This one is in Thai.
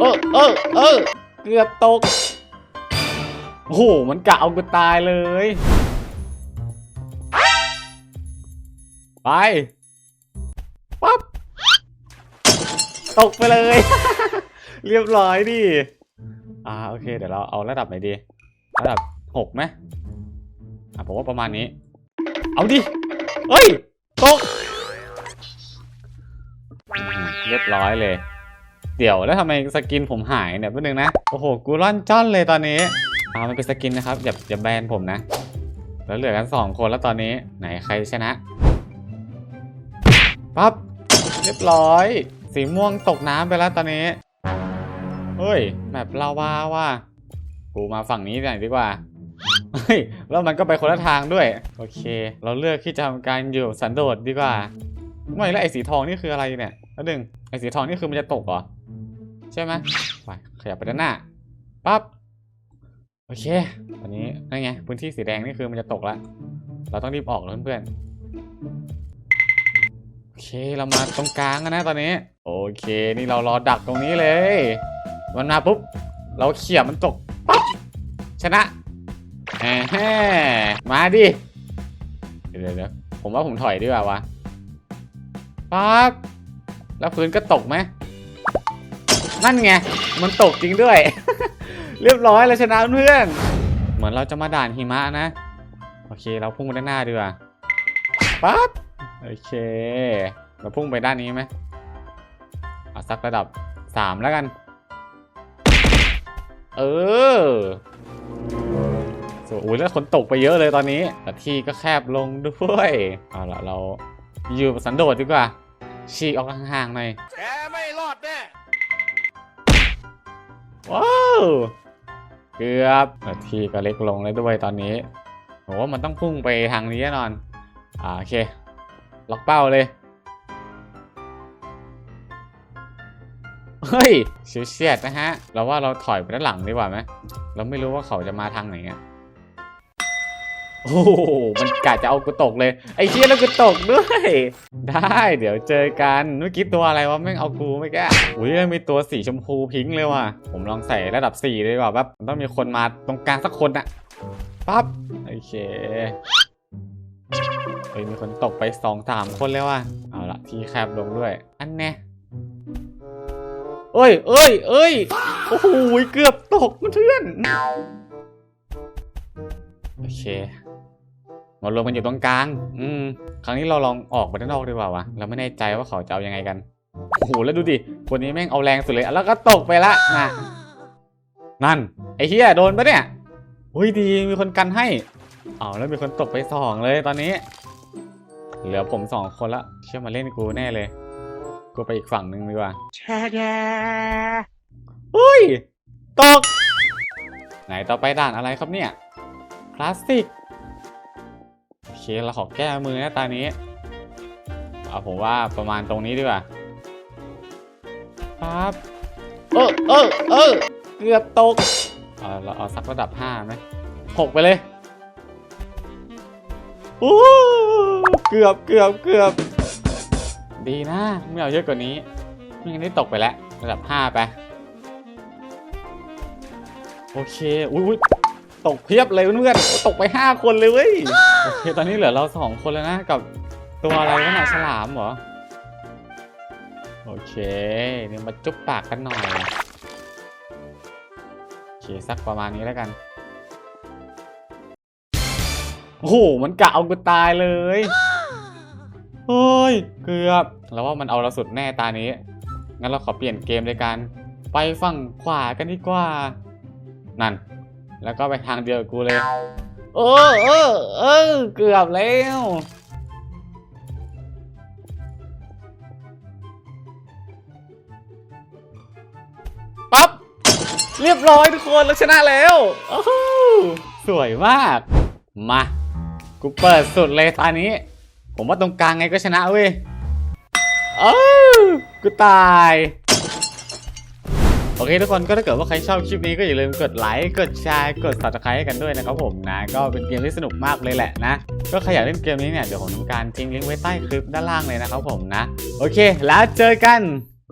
เออเออเออเกือบตก โอ้โห มันกะเอากูตายเลย ไป ปั๊บ ตกไปเลย เรียบร้อยดิ อ่า โอเค เดี๋ยวเราเอาระดับไหนดี ระดับหกไหมอะผมว่าประมาณนี้ เอาดิ เฮ้ย ตก เรียบร้อยเลย เดี๋ยวแล้วทำไมสกินผมหายเนี่ยแป๊บนึงนะ โอ้โห กูร่อนจ้อนเลยตอนนี้อ่ามันเป็นสกินนะครับ อย่าอย่าแบนผมนะ แล้วเหลือกันสองคนแล้วตอนนี้ไหนใครชนะปั๊บเรียบร้อย สีม่วงตกน้ำไปแล้วตอนนี้ เฮ้ยแบบลาวาว่ะกูมาฝั่งนี้หน่อยดีกว่าเฮ้ยแล้วมันก็ไปคนละทางด้วย โอเค เราเลือกที่จะทำการอยู่สันโดษดีกว่าไม่แล้วไอ้สีทองนี่คืออะไรเนี่ยแล้วหนึ่งไอ้สีทองนี่คือมันจะตกเหรอ ใช่ไหมไปขยับไปด้านหน้าปั๊บโอเค ตอนนี้นั่นไงพื้นที่สีแดงนี่คือมันจะตกละเราต้องรีบออกแล้วเพื่อนโอเคเรามาตรงกลางนนะตอนนี้ โอเค นี่เรารอดักตรงนี้เลย มันมาปุ๊บ เราเขี่ยมันตกปั๊บชนะแหมมาดิเดี๋ยวเดี๋ยวผมว่าผมถอยดีกว่าวะปั๊บแล้วพื้นก็ตกไหม นั่นไง มันตกจริงด้วย เรียบร้อยแล้วชนะเพื่อน เหมือนเราจะมาด่านหิมะนะ โอเค เราพุ่งไปด้านหน้าดีกว่าปั๊บ โอเค เราพุ่งไปด้านนี้ไหมเอาสักระดับสามแล้วกัน เออสวยอุ้ยแล้วคนตกไปเยอะเลยตอนนี้ แต่ที่ก็แคบลงด้วย เอาละเราอยู่สันโดษดีกว่า ฉีกออกห่างๆหน่อยแกไม่รอดแน่ ว้าวเกือบที่ก็เล็กลงเลยด้วยตอนนี้โหมันต้องพุ่งไปทางนี้แน่นอนอ่าโอเค ล็อกเป้าเลยเฮ้ยชิวเฉียดนะฮะ เราว่าเราถอยไปด้านหลังดีกว่าไหมเราไม่รู้ว่าเขาจะมาทางไหนอะ โอ้โหมันกะจะเอากูตกเลย ไอ้เชี่ยแล้วกูตกด้วย ได้เดี๋ยวเจอกัน เมื่อกี้ตัวอะไรวะแม่งเอากูไม่แก้อุ้ยมีตัวสีชมพูพิงค์เลยว่ะ ผมลองใส่ระดับ4เลยดีกว่าแบบต้องมีคนมาตรงกลางสักคนอะปั๊บ โอเคเฮ้ยมีคนตกไปสองสามคนแล้วว่ะ เอาละที่แคบลงด้วย อันแน่เอ้ยเอ้ยเอ้ยโอ้โหเกือบตกเพื่อนโอเค มารวมกันอยู่ตรงกลาง อืม ครั้งนี้เราลองออกไปด้านนอกดีกว่าวะ เราไม่แน่ใจว่าเขาจะเอายังไงกัน โอ้โห แล้วดูดิ คนนี้แม่งเอาแรงสุดเลย แล้วก็ตกไปละนะนั่น ไอ้เฮียโดนปะเนี่ยอุ้ยดี มีคนกันให้ เอาแล้วมีคนตกไปสองเลยตอนนี้ เหลือผมสองคนละ เชื่อมาเล่นกูแน่เลย กูไปอีกฝั่งหนึ่งดีกว่าแช่แย่อุ้ย ตก ไหนต่อไปด่านอะไรครับเนี่ย คลาสสิก เคเราขอแก้มือนะตานี้ เอาผมว่าประมาณตรงนี้ดีกว่าปั๊บเออเออเออเกือบตกเอาเราเอาสักระดับห้าไหมหกไปเลยโอ้เกือบเกือบเกือบดีนะไม่เอาเยอะกว่านี้ไม่งั้นนี่ตกไปแล้ว ระดับห้าไป โอเค อุ้ย ตกเพียบเลยเพื่อนๆตกไปห้าคนเลยเว้ยโอเคตอนนี้เหลือเราสองคนแล้วนะกับตัวอะไรวะน่ะฉลามเหรอ โอเคเนี่ยมาจุ๊บปากกันหน่อยโอเคสักประมาณนี้แล้วกันโอ้โหมันกะเอากูตายเลยเฮ้ยเกือบแล้วว่ามันเอาเราสุดแน่ตานี้ งั้นเราขอเปลี่ยนเกมเลยกันไปฝั่งขวากันดีกว่า นั่น แล้วก็ไปทางเดียวกับกูเลยเออเออเออเกือบแล้วปั๊บเรียบร้อยทุกคนเราชนะแล้วโอ้โหสวยมาก มา กูเปิดสุดเลยตอนนี้ ผมว่าตรงกลางไงก็ชนะเว้ยเอ้ากูตาย โอเคทุกคนก็ถ้าเกิดว่าใครชอบคลิปนี้ก็อย่าลืมกดไลค์กดแชร์กด subscribe ให้กันด้วยนะครับผมนะ ก็เป็นเกมที่สนุกมากเลยแหละนะ ก็ใครอยากเล่นเกมนี้เนี่ยเดี๋ยวผมทำการทิ้งลิงก์ไว้ใต้คลิปด้านล่างเลยนะครับผมนะ โอเค แล้วเจอกัน